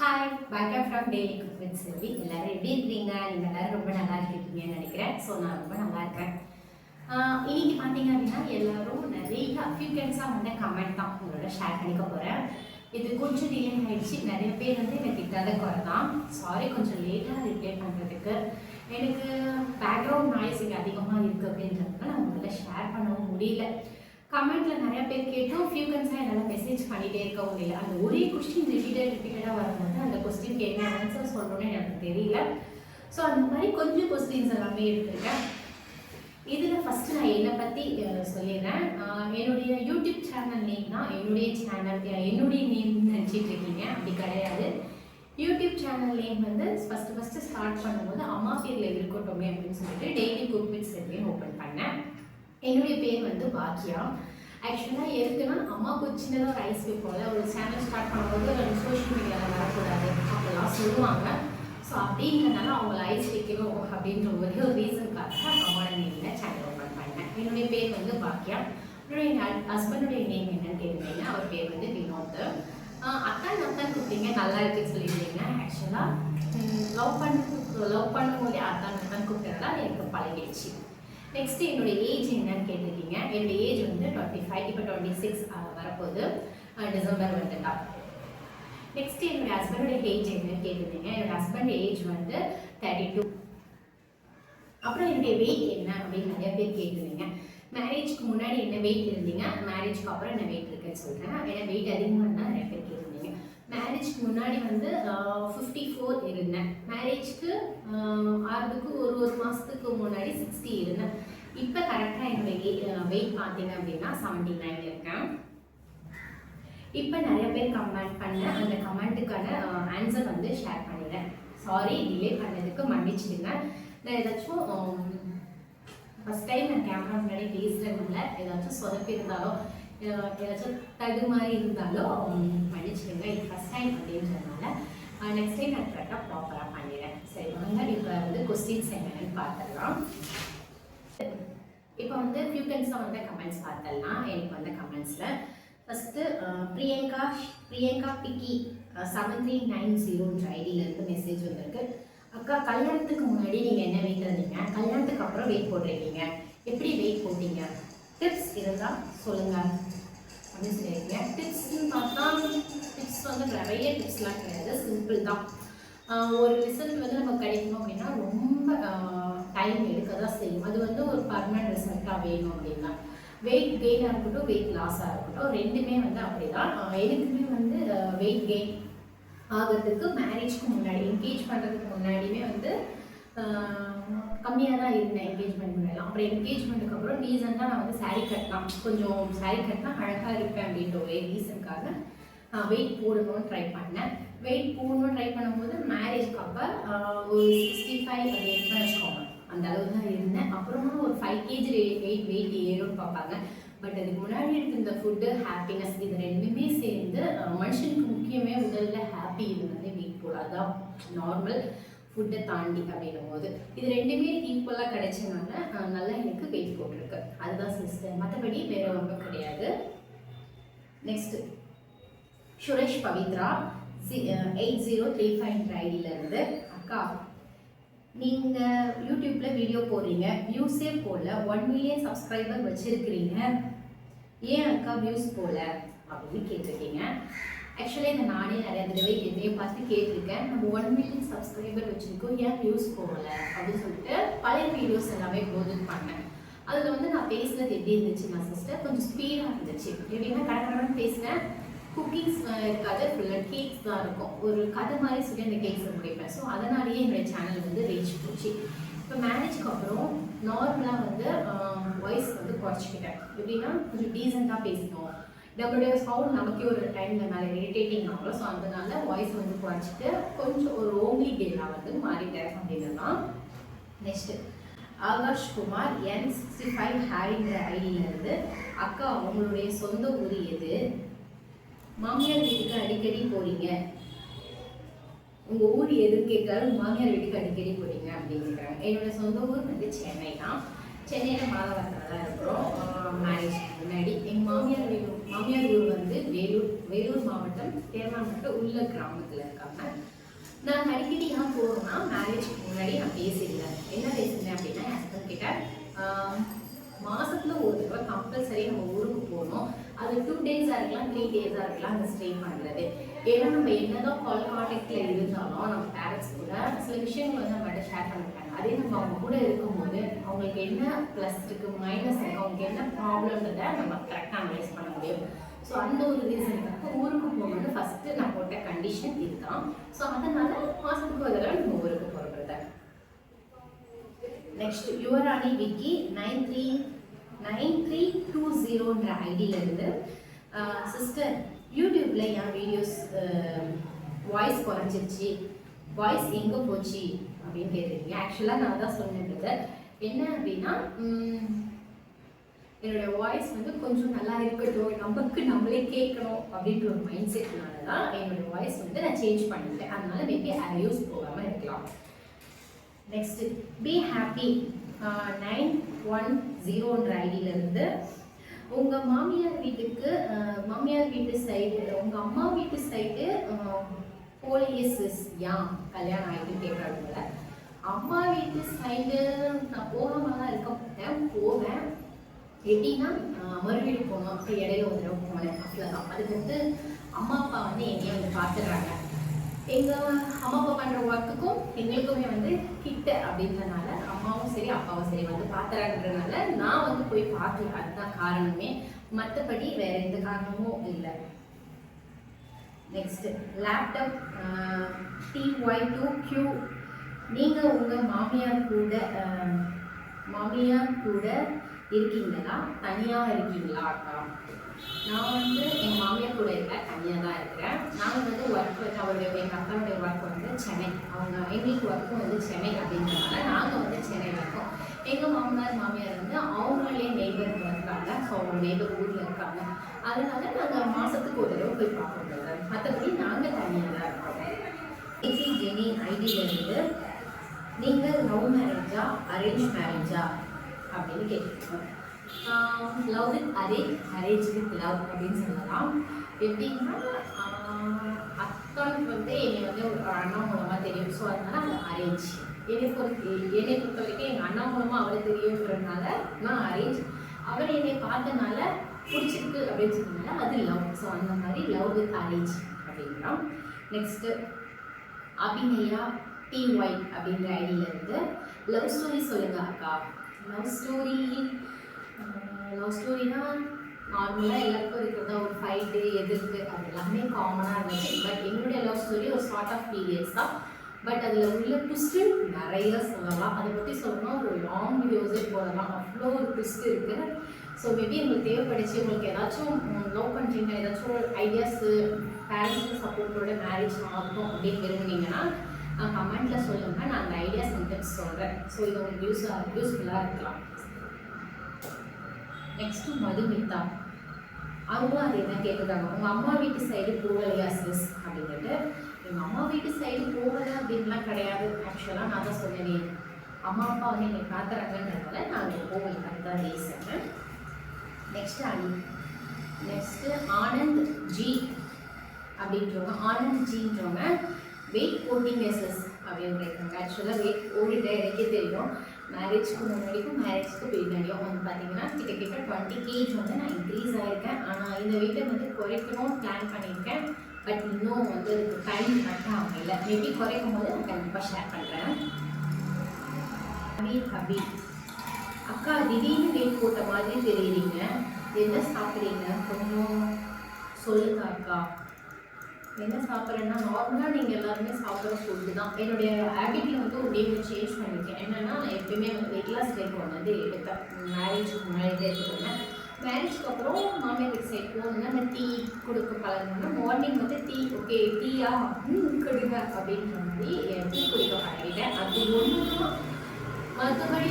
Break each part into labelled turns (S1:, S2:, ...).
S1: Hi welcome from daily cook with Selvi எல்லாரும் எப்படி இருக்கீங்க நீங்கள் எல்லாரும் ரொம்ப நல்லா இருக்கீங்கன்னு நினைக்கிறேன். ஸோ நான் ரொம்ப நல்லா இருக்கேன். இன்னைக்கு பார்த்தீங்க அப்படின்னா எல்லாரும் நிறைய ஃபியூகன்ஸாக வந்து கமெண்ட் தான் உங்களோட ஷேர் பண்ணிக்க போகிறேன் இது கொஞ்சம் டிலே ஆகிடுச்சு நிறைய பேர் வந்து எனக்கு கிட்டாத குறை தான் சாரி கொஞ்சம் லேட்டாக ரிப்ளை பண்ணுறதுக்கு எனக்கு பேக்ரவுண்ட் நாய்ஸ் இங்கே அதிகமாக இருக்குது அப்படின்றதுனால நான் உங்கள்கிட்ட ஷேர் பண்ணவும் முடியல. கமெண்ட்ல நிறைய பேர் கேட்டோம். ஃபியூகன்ஸாக என்னால் மெசேஜ் பண்ணிட்டே இருக்க முடியல. அந்த ஒரே கொஸ்டின் ரிப்பீட்டட் ரிப்பீட்டடாக வரும்போது அந்த கொஸ்டின் என்ன ஆன்சர் சொல்லணும்னு எனக்கு தெரியல. ஸோ அந்த மாதிரி கொஞ்சம் கொஸ்டின்ஸ் எல்லாமே இருந்திருக்கேன். இதில் ஃபஸ்ட்டு நான் என்னை பற்றி சொல்லிடுறேன். என்னுடைய யூடியூப் சேனல் நேம் தான் என்னுடைய சேனல் என்னுடைய நேம் நினச்சிட்டு இருக்கீங்க. அப்படி கிடையாது. யூடியூப் சேனல் நேம் வந்து ஃபஸ்ட்டு ஃபஸ்ட்டு ஸ்டார்ட் பண்ணும்போது அம்மா பேரில் இருக்கட்டும் அப்படின்னு சொல்லிட்டு டெய்லி குக் வித் ஓப்பன் பண்ணேன். என்னுடைய பேர் வந்து பாக்கியா ஆக்சுவலாக எதுக்குன்னா அம்மாவுக்கு சின்னதாக ஒரு ஐஸ் வைப்போம்ல ஒரு சேனல் ஸ்டார்ட் பண்ணும்போது சோஷியல் மீடியாவில் வரக்கூடாது அப்படிலாம் சொல்லுவாங்க. ஸோ அப்படின்றனால அவங்கள ஐஸ் வைக்கணும் அப்படின்ற ஒரே ஒரு ரீசனுக்காக அம்மாவோட நேமில் சேனல் ஓப்பன் பண்ணேன். என்னுடைய பேர் வந்து பாக்கியா என்னுடைய ஹஸ்பண்டுடைய நேம் என்னன்னு கேட்டிருந்தீங்கன்னா அவர் பேர் வந்து வினோத். ஆஹ் அத்தான் அத்தான் கூப்பிட்டீங்க. நல்லா இருக்குன்னு சொல்லியிருந்தீங்க. ஆக்சுவலாக லவ் பண்ண லவ் பண்ணும்போதே அத்தான் அத்தான் கூப்பிட்டதுனால எனக்கு பழகிடுச்சு. நெக்ஸ்ட் என்னுடைய ஏஜ் என்னன்னு கேட்டிருக்கீங்க. என்னுடைய ஏஜ் வந்து டுவெண்ட்டி ஃபைவ் இப்போ டுவெண்ட்டி சிக்ஸ் வரப்போகுது. அஹ் டிசம்பர் வந்துட்டா. நெக்ஸ்ட் என்னுடைய ஹஸ்பண்டோட ஏஜ் என்னன்னு கேட்டிருந்தீங்க என்னோட ஹஸ்பண்ட் ஏஜ் வந்து தேர்ட்டி டூ அப்புறம் என்னுடைய வெயிட் என்ன அப்படின்னு நிறைய பேர் கேட்டிருந்தீங்க மேரேஜ்க்கு முன்னாடி என்ன வெயிட் இருந்தீங்க? மேரேஜ்க்கு அப்புறம் என்ன வெயிட் இருக்குன்னு சொல்கிறேன் ஏன்னா வெயிட் அதிகமாக இருந்தால் நிறைய பேர் கேட்டிருந்தீங்க முன்னாடி வந்து ஃபிஃப்டி ஃபோர் இருந்தேன். மேரேஜ்க்கு ஆறுக்கு ஒரு ஒரு மாதத்துக்கு முன்னாடி சிக்ஸ்டி இருந்தேன். இப்போ கரெக்டாக என்னுடைய வெயிட் பார்த்தீங்க அப்படின்னா செவன்ட்டி நைன் இருக்கேன். இப்போ நிறைய பேர் கமெண்ட் பண்ண அந்த கமெண்ட்டுக்கான ஆன்சர் வந்து ஷேர் பண்ணிடுறேன். சாரி டிலே பண்ணதுக்கு மன்னிச்சிடுங்க. நான் ஏதாச்சும் ஃபஸ்ட் டைம் நான் கேமரா முன்னாடி பேசுகிறதுனால ஏதாச்சும் சொதப்பி ஏதாச்சும் தகு மாதிரி இருந்தாலும் உம், இது ஃபஸ்ட் டைம் அப்படின்றதுனால நெக்ஸ்ட் டைம் நான் கரெக்டாக ப்ராப்பராக பண்ணிடுறேன். சரி வாங்க இப்போ வந்து கொஸ்டின்ஸ் என்னென்னு பார்த்துடலாம். இப்போ வந்து ஃபியூகன்ஸாக வந்து கமெண்ட்ஸ் பார்த்தலாம் எனக்கு வந்த கமெண்ட்ஸில் first Priyanka Priyanka piggy seven three nine ஜீரோன்ற ஐடியிலேருந்து மெசேஜ் வந்திருக்கு. அக்கா கல்யாணத்துக்கு முன்னாடி நீங்கள் என்ன வெயிட் இருந்தீங்க கல்யாணத்துக்கு அப்புறம் வெயிட் போட்டிருக்கீங்க. எப்படி வெயிட் போட்டீங்க? டிப்ஸ் இருந்தால் சொல்லுங்கள் டிப்ஸ்ன்னு பார்த்தா டிப்ஸ் வந்து நிறைய டிப்ஸ்லாம் கிடையாது. சிம்பிள் தான். ஒரு ரிசல்ட் வந்து நம்ம கிடைக்கணும் அப்படின்னா ரொம்ப டைம் எடுக்க தான் செய்யும். அது வந்து ஒரு பர்மனன்ட் ரிசல்ட்டாக வேணும் அப்படின்னா. வெயிட் கெயினாக இருக்கட்டும் வெயிட் லாஸாக இருக்கட்டும் ரெண்டுமே வந்து அப்படி தான் எனக்குமே வந்து வெயிட் கெயின் ஆகிறதுக்கு மேரேஜ்க்கு முன்னாடி என்கேஜ் பண்ணுறதுக்கு முன்னாடியுமே வந்து கம்மியாக தான் இருந்தேன் என்கேஜ்மெண்ட் முன்னெல்லாம் அப்புறம் என்கேஜ்மெண்ட்டுக்கு அப்புறம் ரீசெண்டாக நான் வந்து சாரி கட்டலாம். கொஞ்சம் சாரி கட்டினா அழகாக இருப்பேன் அப்படின்ற ஒரே ரீசனுக்காக வெயிட் போடணும்னு ட்ரை பண்ணேன். வெயிட் போடணும்னு ட்ரை பண்ணும்போது மேரேஜ்க்கு அப்போ ஒரு சிக்ஸ்டி ஃபைவ் அது எடுப்பேன் வச்சுக்கோங்க. அந்த அளவு தான் இருந்தேன். அப்புறமா ஒரு ஃபைவ் கேஜி வெயிட் வெயிட் ஏறும்னு பார்ப்பாங்க. பட் அதுக்கு முன்னாடி எடுத்திருந்த ஃபுட்டு ஹாப்பினஸ் இது ரெண்டுமே சேர்ந்து மனுஷனுக்கு முக்கியமே முதல்ல ஹாப்பி இருந்தாலே வெயிட் போடாதான் நார்மல் ஃபுட்டை தாண்டி அப்படின்னும் போது இது ரெண்டுமே ஈக்குவலாக கிடைச்சனால நல்லா எனக்கு வெயிட் போட்டிருக்கு. அதுதான் சிஸ்டர் மற்றபடி வேற ஒன்றும் கிடையாது. Next Suresh Pavithra eight zero three five ஐடியிலேருந்து அக்கா நீங்கள் யூடியூப்பில் வீடியோ போடுறீங்க வியூஸே போடல ஒன் மில்லியன் சப்ஸ்கிரைபர் வச்சுருக்கிறீங்க. ஏன் அக்கா வியூஸ் போல அப்படின்னு கேட்டிருக்கீங்க. ஆக்சுவலாக இந்த நானே நிறைய தடவை என்னைய பார்த்து கேட்டிருக்கேன். நம்ம ஒன் மில்லியன் சப்ஸ்கிரைபர் வச்சுருக்கோம். ஏன் வியூஸ் போகல? அப்படின்னு சொல்லிட்டு பழைய வீடியோஸ் எல்லாமே க்ளோஸ் பண்ணேன். அதில் வந்து நான் பேசுனது எப்படி இருந்துச்சு நான் சிஸ்டர் கொஞ்சம் ஸ்பீடாக இருந்துச்சு. எப்படின்னா கடற்கடன் பேசினேன் குக்கிங்ஸ் இருக்காது ஃபுல்லாக கேக்ஸ் தான் இருக்கும். ஒரு கதை மாதிரி சொல்லி அந்த கேக்ஸை முடிப்பேன். ஸோ அதனாலேயே என்னுடைய சேனல் வந்து ரீச் போச்சு. இப்போ மேரேஜ்க்கு அப்புறம் நார்மலாக வந்து வாய்ஸ் வந்து குறைச்சிக்கிட்டேன். எப்படின்னா கொஞ்சம் டீசெண்டாக பேசணும் நம்மளுடைய சவுண்ட் நமக்கே ஒரு டைமில் மேலே இரிட்டேட்டிங் ஆகும் ஸோ அதனால வாய்ஸ் வந்து குறைச்சிட்டு கொஞ்சம் ஒரு ஓம்லி கேலாக வந்து மாறிட்டேன் அப்படின்னு தான் next Akash Kumar N sixty five ஹேரிங்கிற ஐடியிலேருந்து அக்கா உங்களுடைய சொந்த ஊர் எது? மாமியார் வீட்டுக்கு அடிக்கடி போறீங்க. உங்கள் ஊர் எதுன்னு கேட்காரு மாமியார் வீட்டுக்கு அடிக்கடி போறீங்க அப்படின்னு கேட்குறாங்க என்னோட சொந்த ஊர் வந்து சென்னை தான். சென்னையில் மாதவரம் தான் இருக்கிறோம் மேரேஜ் முன்னாடி எங்கள் மாமியார் வேலூர் மாமியார் ஊர் வந்து வேலூர் வேலூர் மாவட்டம் தேர்மாவட்டம் உள்ள கிராமத்தில் இருக்காங்க. நான் அடிக்கடி ஏன் போகிறோம்னா மேரேஜ்க்கு முன்னாடி நான் பேசியிருந்தேன் என்ன பேசியிருந்தேன் அப்படின்னா என் ஹஸ்பண்ட் கிட்ட மாதத்தில் ஒரு தடவை கம்பல்சரி நம்ம ஊருக்கு போகணும். அது டூ டேஸாக இருக்கலாம் த்ரீ டேஸாக இருக்கலாம் அந்த ஸ்டே பண்ணுறது ஏன்னா நம்ம என்னதான் கால் கான்டாக்டில் இருந்தாலும் நம்ம பேரண்ட்ஸ் கூட சில விஷயங்கள் வந்து நம்மகிட்ட ஷேர் பண்ணிட்டாங்க அதே நம்ம அவங்க கூட இருக்கும்போது அவங்களுக்கு என்ன ப்ளஸ் இருக்கு மைனஸ் இருக்கு அவங்களுக்கு என்ன ப்ராப்ளம்ன்றதை நம்ம கரெக்டாக அனலைஸ் பண்ண முடியும். ஸோ அந்த ஒரு ரீசனுக்காக ஊருக்கு போகணும்னு ஃபஸ்ட்டு நான் போட்ட கண்டிஷன் இதுதான். ஸோ அதனால மாதத்துக்கு ஒரு தடவை நம்ம ஊருக்கு போகிறது next Yuvarani Vicky nine three nine three two ஜீரோன்ற ஐடியிலேருந்து சிஸ்டர் யூடியூப்பில் என் வீடியோஸ் வாய்ஸ் குறைஞ்சிருச்சு. வாய்ஸ் எங்கே போச்சு? அப்படின்னு கேட்டிருக்கீங்க ஆக்சுவலாக நான் தான் சொன்னேன் என்ன அப்படின்னா என்னோட வாய்ஸ் வந்து கொஞ்சம் நல்லா இருக்கட்டும் நமக்கு நம்மளே கேட்கணும் அப்படின்ற ஒரு மைண்ட் செட்னால தான் என்னோட வாய்ஸ் வந்து நான் சேஞ்ச் பண்ணிட்டேன் அதனால மேபி யூஸ் போகாமல் இருக்கலாம். Next be happy nine one ஜீரோன்ற ஐடியிலேருந்து உங்கள் மாமியார் வீட்டுக்கு மாமியார் வீட்டு சைடு உங்கள் அம்மா வீட்டு சைடு போலியஸ் யாம் கல்யாணம் ஆகிட்டு கேட்குறாங்க அம்மா வீட்டு சைடு நான் போகாம தான் இருக்க மாட்டேன் போவேன். எப்படின்னா அஹ், மறுவீடு போகணும் அப்புறம் இடையில ஒரு தடவை போனேன் அவ்வளோதான் அதுக்கு வந்து அம்மா அப்பா வந்து எங்கேயும் வந்து பார்த்துடுறாங்க எங்கள் அம்மா அப்பா பண்ணுற ஒர்க்குக்கும் எங்களுக்குமே வந்து கிட்ட அப்படின்றனால அம்மாவும் சரி அப்பாவும் சரி வந்து பார்த்துறாங்கன்றனால நான் வந்து போய் பார்க்கல அதுதான் காரணமே. மற்றபடி வேற எந்த காரணமும் இல்லை. Next laptop D Y two Q நீங்கள் உங்கள் மாமியார் கூட மாமியார் கூட இருக்கீங்களா? தனியாக இருக்கீங்களா? அக்கா நான் வந்து எங்கள் மாமியார் கூட இல்லை தனியாக தான் இருக்கிறேன். நாங்கள் வந்து ஒர்க் அவருடைய எங்கள் அக்காவுடைய ஒர்க் வந்து சென்னை. அவங்க எங்களுக்கு ஒர்க்கும் வந்து சென்னை அப்படின்றதுனால நாங்கள் வந்து சென்னையில் இருக்கோம். எங்கள் மாமனார் மாமியார் வந்து அவங்களே நெய்பருக்கு இருக்காங்க ஸோ அவங்க நெய்பர் ஊரில் இருக்காங்க. அதனால நாங்கள் மாதத்துக்கு ஒரு தடவை போய் பார்க்க முடியாது. மற்றபடி நாங்கள் தனியாக தான் இருக்கோம். ஜெனி ஐடியிலேருந்து நீங்கள் லவ் மேரேஜா அரேஞ்ச் மேரேஜா அப்படின்னு கேட்டிருக்கோம் love with arrange arrange with love அப்படின்னு சொல்லலாம். எப்படின்னா ஆஹ் வந்து என்னை வந்து ஒரு அண்ணா மூலமாக தெரியும். ஸோ அதனால அது அரேஞ்ச் என்னை பொறுத்து என்னை பொறுத்த வரைக்கும் எங்கள் அண்ணா மூலமாக அவரை தெரியுன்றதுனால நான் அரேஞ்ச் அவர் என்னை பார்த்தனால பிடிச்சிருக்கு அப்படின்னு சொன்னதுனால அது லவ். ஸோ அந்த மாதிரி லவ் வித் அரேஞ்ச் அப்படின்னா நெக்ஸ்ட்டு அபிநயா டிஒய் அப்படின்ற ஐடியிலேருந்து லவ் ஸ்டோரி சொல்லுங்க அக்கா. லவ் ஸ்டோரி லவ் ஸ்டோரினா நார்மலாக எல்லாருக்கும் இருக்கிறதா ஒரு ஃபைட்டு எதிர்ப்பு அது எல்லாமே காமனாக இருந்துச்சு. பட் என்னுடைய லவ் ஸ்டோரி ஒரு ஷார்ட் ஆஃப் பீரியட்ஸ் தான். பட் அதில் உள்ள ட்விஸ்ட்டு நிறைய சொல்லலாம். அதை பற்றி சொல்லணும்னா ஒரு லாங் வீடியோஸே போடலாம். அவ்வளோ ஒரு ட்விஸ்ட் இருக்குது ஸோ மேபி உங்களுக்கு தேவைப்படுச்சு உங்களுக்கு ஏதாச்சும் லவ் பண்ணுறீங்க ஏதாச்சும் ஐடியாஸு பேரண்ட்ஸ் சப்போர்ட்டோட மேரேஜ் ஆகட்டும் அப்படின்னு விரும்புனீங்கன்னா கமெண்ட்டில் சொல்லுங்கள் நான் அந்த ஐடியாஸ் மெத்தட்ஸ் சொல்கிறேன் ஸோ இது உங்களுக்கு யூஸ் யூஸ்ஃபுல்லாக இருக்கலாம். நெக்ஸ்ட்டு மதுமிதா அவங்களும் அதே தான் கேட்குறாங்க உங்கள் அம்மா வீட்டு சைடு போகலையா சிஸ் அப்படின்ட்டு எங்கள் அம்மா வீட்டு சைடு போகலை அப்படின்லாம் கிடையாது. ஆக்சுவலாக நான் தான் சொன்னேன். அம்மா அப்பா வந்து என்னை பார்க்குறாங்கன்றதால நான் அங்கே போகலை. அதுதான் ரீசன் நெக்ஸ்ட் அனி நெக்ஸ்ட்டு ஆனந்த் ஜி அப்படின்றவங்க ஆனந்த் ஜின்றவங்க வெயிட் போட்டிங் எஸ்எஸ் அப்படின்னு ஆக்சுவலாக வெயிட் ஓடிட்டேன் எனக்கே தெரியும். மேரேஜ்க்கு முன்னாடிக்கும் மேரேஜ்க்கு பின்னாடியும் வந்து பார்த்தீங்கன்னா கிட்ட கிட்ட டுவெண்ட்டி கேஜ் வந்து நான் இன்க்ரீஸ் ஆகிருக்கேன் ஆனால் இந்த வெயிட்டை வந்து குறைக்கணும்னு பிளான் பண்ணியிருக்கேன். பட் இன்னும் வந்து டைம் கரெக்டாக இல்லை மேபி குறைக்கும் போது நான் கண்டிப்பாக ஷேர் பண்ணுறேன் அமீர் ஹபீப் அக்கா திடீர்னு வெயிட் போட்ட மாதிரி தெரியுறீங்க. என்ன சாப்பிட்றீங்க? கொஞ்சம் சொல்லுங்க அக்கா. என்ன சாப்பிட்றேன்னா நார்மலாக நீங்கள் எல்லாருமே சாப்பிட்ற ஃபுட்டு தான். என்னுடைய ஹேபிட்டில் வந்து ஒரு சேஞ்ச் பண்ணியிருக்கேன் என்னென்னா நான் எப்பயுமே வந்து வெயிட் லாஸ் டைப் வந்து எடுத்தேன் மேரேஜுக்கு முன்னாடி எடுத்துக்கோங்க மேரேஜ்க்கு அப்புறம் மாமியார் வீட்டு சைட் அந்த டீ கொடுக்க பழகணும்னா மார்னிங் வந்து டீ ஓகே டீயா கொடுங்க அப்படின்ற மாதிரி டீ குடிக்க பழகிட்டேன். அது ஒன்று மற்றபடி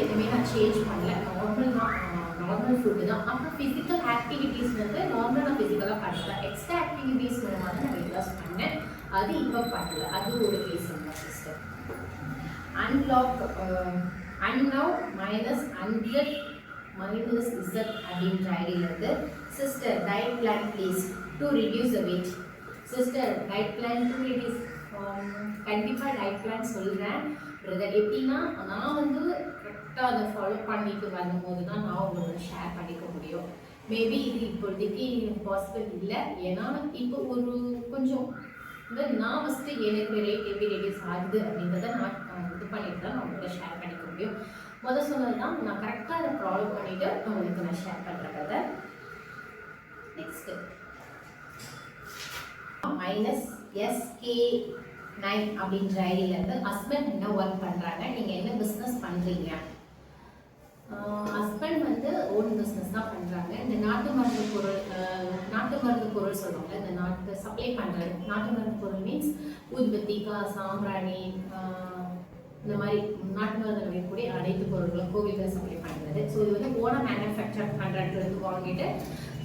S1: எதுவுமே நான் சேஞ்ச் பண்ணல. நார்மல் தான். நார்மல் ஃபுட்டு தான். அப்புறம் ஃபிசிக்கல் ஆக்டிவிட்டீஸ் வந்து நார்மலாக நான் ஃபிசிக்கலாக பண்ணல எக்ஸ்ட்ரா ஆக்டிவிட்டீஸ் மூலமாக தான் நான் வெயிட் லாஸ் பண்ணேன். அது இப்போ பண்ணல. அது ஒரு ரீசன் தான் sister unlock unlove minus hundred minus Z அப்படின்ற ஐடியிலேருந்து sister diet plan please to reduce the weight sister diet plan to reduce கண்டிப்பாக டயட் பிளான் சொல்கிறேன் பிரதர் எப்படின்னா நான் வந்து கரெக்டாக அதை ஃபாலோ பண்ணிட்டு வரும்போது தான் நான் உங்களோட ஷேர் பண்ணிக்க முடியும். மேபி இது இப்போதைக்கு பாசிபிள் இல்லை. ஏன்னா இப்போ ஒரு கொஞ்சம் நான் ஃபஸ்ட்டு எனக்கு ரேட் எப்படி ரெடியூஸ் ஆகுது அப்படின்றத நான் இது பண்ணிட்டு தான் நான் உங்களோட ஷேர் பண்ணிக்க முடியும். முதல் சொன்னது தான் நான் கரெக்டாக அதை ஃபாலோ பண்ணிவிட்டு உங்களுக்கு நான் ஷேர் பண்ணுறேன் கதை நெக்ஸ்ட்டு மைனஸ் எஸ்கே நைன் அப்படின்ற ஐடியிலேருந்து ஹஸ்பண்ட் என்ன ஒர்க் பண்ணுறாங்க நீங்கள் என்ன பிஸ்னஸ் பண்ணுறீங்க ஹஸ்பண்ட் வந்து ஓன் பிஸ்னஸ் தான் பண்ணுறாங்க இந்த நாட்டு மருந்து பொருள் நாட்டு மருந்து பொருள் சொல்லுவாங்க. இந்த நாட்டு சப்ளை பண்ணுறது நாட்டு மருந்து பொருள் மீன்ஸ் ஊதுபத்தி சாம்பிராணி இந்த மாதிரி நாட்டு மருந்து வைக்கக்கூடிய அனைத்து பொருட்களும் கோவில்கள் சப்ளை பண்ணுறது ஸோ இது வந்து ஓன மேனுஃபேக்சர் பண்ணுறதுக்கு வாங்கிட்டு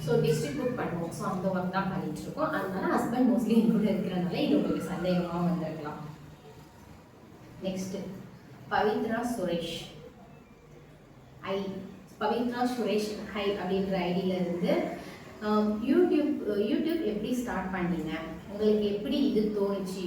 S1: ஸோ டிஸ்ட்ரிபியூட் பண்ணுவோம். ஸோ அந்த ஒர்க் தான் பண்ணிட்டு இருக்கோம் அதனால ஹஸ்பண்ட் மோஸ்ட்லி எங்கூட இருக்கிறனால இது உங்களுக்கு சந்தேகமாக வந்திருக்கலாம். Next Pavithra Suresh. I Pavithra Suresh hi அப்படின்ற ஐடியில் இருந்து யூடியூப் யூடியூப் எப்படி ஸ்டார்ட் பண்ணீங்க? உங்களுக்கு எப்படி இது தோணுச்சு?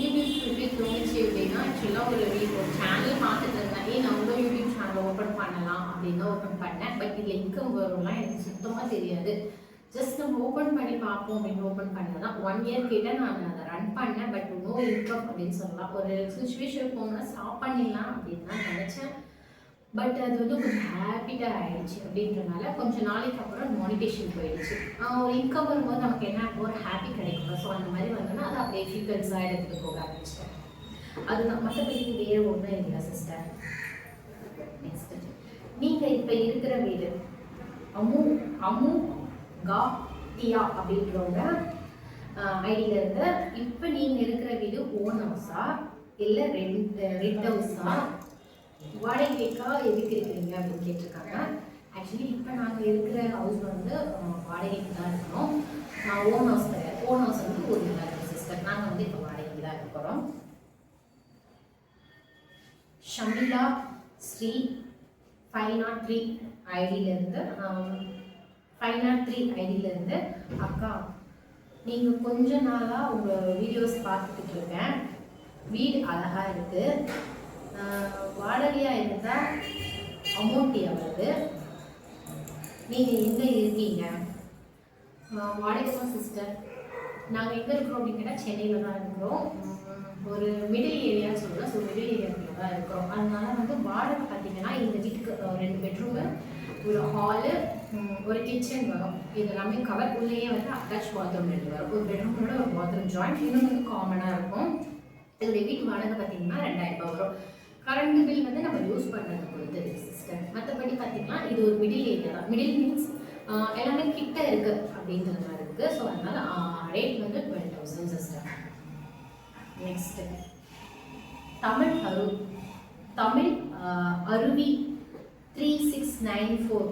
S1: யூடியூப் எப்படி தோணுச்சு அப்படின்னா ஆக்சுவலாக ஒரு வீடியோ சேனல் பார்த்துட்டு இருந்தேன் ஏன் நம்மளும் யூடியூப் சேனல் ஓப்பன் பண்ணலாம் அப்படின்னு ஓப்பன் பண்ணேன். பட் இதில் இன்கம் வரும்லாம் எனக்கு சுத்தமாக தெரியாது. ஜஸ்ட் நம்ம ஓப்பன் பண்ணி பார்ப்போம் அப்படின்னு ஓப்பன் பண்ணதான் ஒன் இயர் கிட்ட நான் அதை ரன் பண்ணேன். பட் ஏதோ இன்கம் அப்படின்னு சொல்லலாம். ஒரு சுச்சுவேஷன் போகணும்னா ஸ்டாப் பண்ணிடலாம் அப்படின்னு தான் நினச்சேன். பட் அது வந்து கொஞ்சம் ஹேபிட்டாக ஆயிடுச்சு அப்படின்றனால கொஞ்சம் நாளைக்கு அப்புறம் மானிட்டேஷன் போயிடுச்சு. ஒரு இன்கம் வரும்போது நமக்கு என்ன ஒரு ஹாப்பி கிடைக்கும்? ஸோ அந்த மாதிரி வந்தோம்னா அது அப்படியே ஃபீக்கல்ஸாக எடுத்துகிட்டு போக ஆரம்பிச்சிட்டேன். அது நான் மற்றபடி வேறு ஒன்றும் இல்லை சிஸ்டர் நெக்ஸ்ட் நீங்கள் இப்போ இருக்கிற வீடு அமு அமு கா டியா அப்படின்றவங்க ஐடியில் இருந்த இப்போ நீங்கள் இருக்கிற வீடு ஓன் ஹவுஸா இல்லை ரெண்ட் ரெண்ட் ஹவுஸா வாடகைக்கா எதுக்கு இருக்கிறீங்க அப்படின்னு கேட்டிருக்காங்க. ஆக்சுவலி இப்போ நாங்கள் இருக்கிற ஹவுஸ் வந்து வாடகைக்கு தான் இருக்கிறோம் ஓன் ஹவுஸ் கிடையாது. ஓன் ஹவுஸ் வந்து ஒரு இருக்கு சிஸ்டர் நாங்கள் வந்து இப்போ வாடகைக்கு தான் இருக்கிறோம் Shamila Sri five nought three ஐடியிலேருந்து five nought three ஐடியிலேருந்து அக்கா நீங்கள் கொஞ்ச நாளாக உங்கள் வீடியோஸ் பார்த்துக்கிட்டு இருக்கேன். வீடு அழகாக இருக்குது வாடகையாக இருந்தால் அமௌண்ட் எவ்வளவு? நீங்கள் எங்கே இருக்கீங்க? ஆஹ் வாடகை சிஸ்டர் நாங்கள் எங்கே இருக்கிறோம் அப்படின்னு சென்னையில் தான் இருக்கிறோம். ஒரு மிடில் ஏரியா சொல்லலாம் ஸோ மிடில் ஏரியாக்குள்ள தான் இருக்கிறோம். அதனால வந்து வாடகை பார்த்தீங்கன்னா இந்த வீட்டுக்கு ரெண்டு பெட்ரூமு ஒரு ஹாலு ஒரு கிச்சன் வரும். இது எல்லாமே கவர் உள்ளேயே வந்து அட்டாச் பாத்ரூம் ரெண்டு வரும். ஒரு பெட்ரூமோட ஒரு பாத்ரூம் ஜாயிண்ட் இன்னும் வந்து காமனாக இருக்கும். இதோடைய வீட்டு வாடகை பார்த்தீங்கன்னா ரெண்டாயிரம் ரூபாய் வரும். கரண்ட் பில் வந்து நம்ம யூஸ் பண்ணுறது பொறுத்து சிஸ்டர் மற்றபடி பார்த்தீங்கன்னா இது ஒரு மிடில் ஏரியா தான். மிடில் மீன்ஸ் எல்லாமே கிட்ட இருக்கு அப்படின்றது மாதிரி இருக்கு. ஸோ அதனால ரேட் வந்து twelve thousand sister next Tamil அரு தமிழ் அருவி த்ரீ சிக்ஸ் நைன் ஃபோர்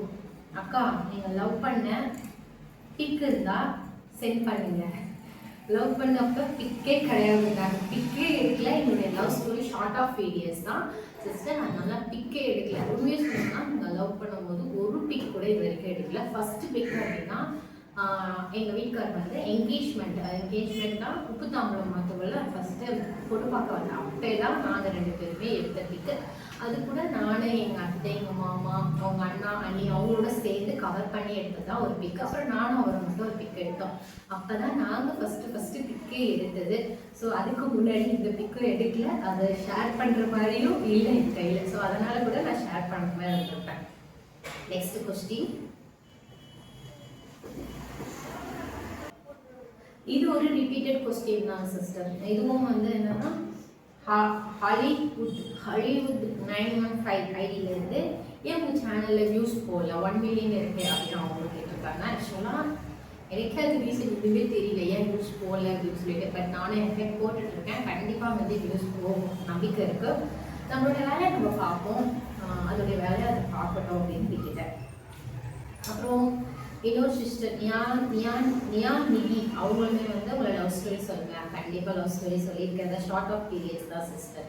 S1: அக்கா நீங்கள் லவ் பண்ண பிக் இருந்தால் சென்ட் பண்ணுங்க. லவ் பண்ணப்ப பிக்கே கிடையாதுங்க பிக்கே எடுக்கல. என்னுடைய love story short of videos தான். சிஸ்டர் அதனால பிக்கே எடுக்கல. உண்மையை சொல்லணும்னா நீங்கள் லவ் பண்ணும்போது ஒரு பிக் கூட இது வரைக்கும் எடுக்கல. ஃபஸ்ட்டு பிக் அப்படின்னா எங்கள் வீட்டுக்கார் வந்து என்கேஜ்மெண்ட் என்கேஜ்மெண்ட் தான் உப்பு தாம்பரம் மாற்றவள்ள ஃபஸ்ட்டு பொண்ணு பார்க்க வந்தேன் அப்பே தான் நாங்கள் ரெண்டு பேருமே எடுத்த பிக்கு அது கூட நானும் எங்கள் அத்தை எங்கள் மாமா அவங்க அண்ணா அண்ணி அவங்களோட சேர்ந்து கவர் பண்ணி எடுத்தது தான் ஒரு பிக் அப்புறம் நானும் அவரை மட்டும் ஒரு பிக் எடுத்தோம். அப்போ தான் நாங்கள் ஃபஸ்ட்டு ஃபஸ்ட்டு பிக்கே எடுத்தது ஸோ அதுக்கு முன்னாடி இந்த பிக்கும் எடுக்கல. அதை ஷேர் பண்ணுற மாதிரியும் இல்லை என் கையில். ஸோ அதனால கூட நான் ஷேர் பண்ணுற மாதிரி இருந்திருப்பேன். நெக்ஸ்ட் கொஸ்டின் இது ஒரு ரிப்பீட்டட் கொஸ்டின் தான் சிஸ்டர் இதுவும் வந்து என்னன்னா Hollywood Hollywood nine one five ஐடியிலேருந்து ஏன் சேனலில் வியூஸ் போகல. ஒன் மில்லியன் இருக்கு அப்படின்னு அவங்க கேட்டிருக்காங்க. ஆக்சுவலாக எனக்கு அது ரீசன் எதுவுமே தெரியல. ஏன் வியூஸ் போகல அப்படின்னு சொல்லிட்டு பட் நானும் எனக்கு போட்டுட்ருக்கேன். கண்டிப்பாக வந்து வியூஸ் போகும். நம்பிக்கை இருக்குது நம்மளோட வேலையை நம்ம பார்ப்போம். அதோடைய வேலையை அதை பார்க்கட்டும் அப்படின்னு கேட்டேன். அப்புறம் இன்னொரு சிஸ்டர் நியான் நியான் நியான் நிதி அவங்களுமே வந்து உங்களை லவ் ஸ்டோரி சொல்லுங்க. கண்டிப்பாக லவ் ஸ்டோரி சொல்லியிருக்கேன் ஷார்ட் ஆஃப் பீரியட்ஸ் தான் சிஸ்டர்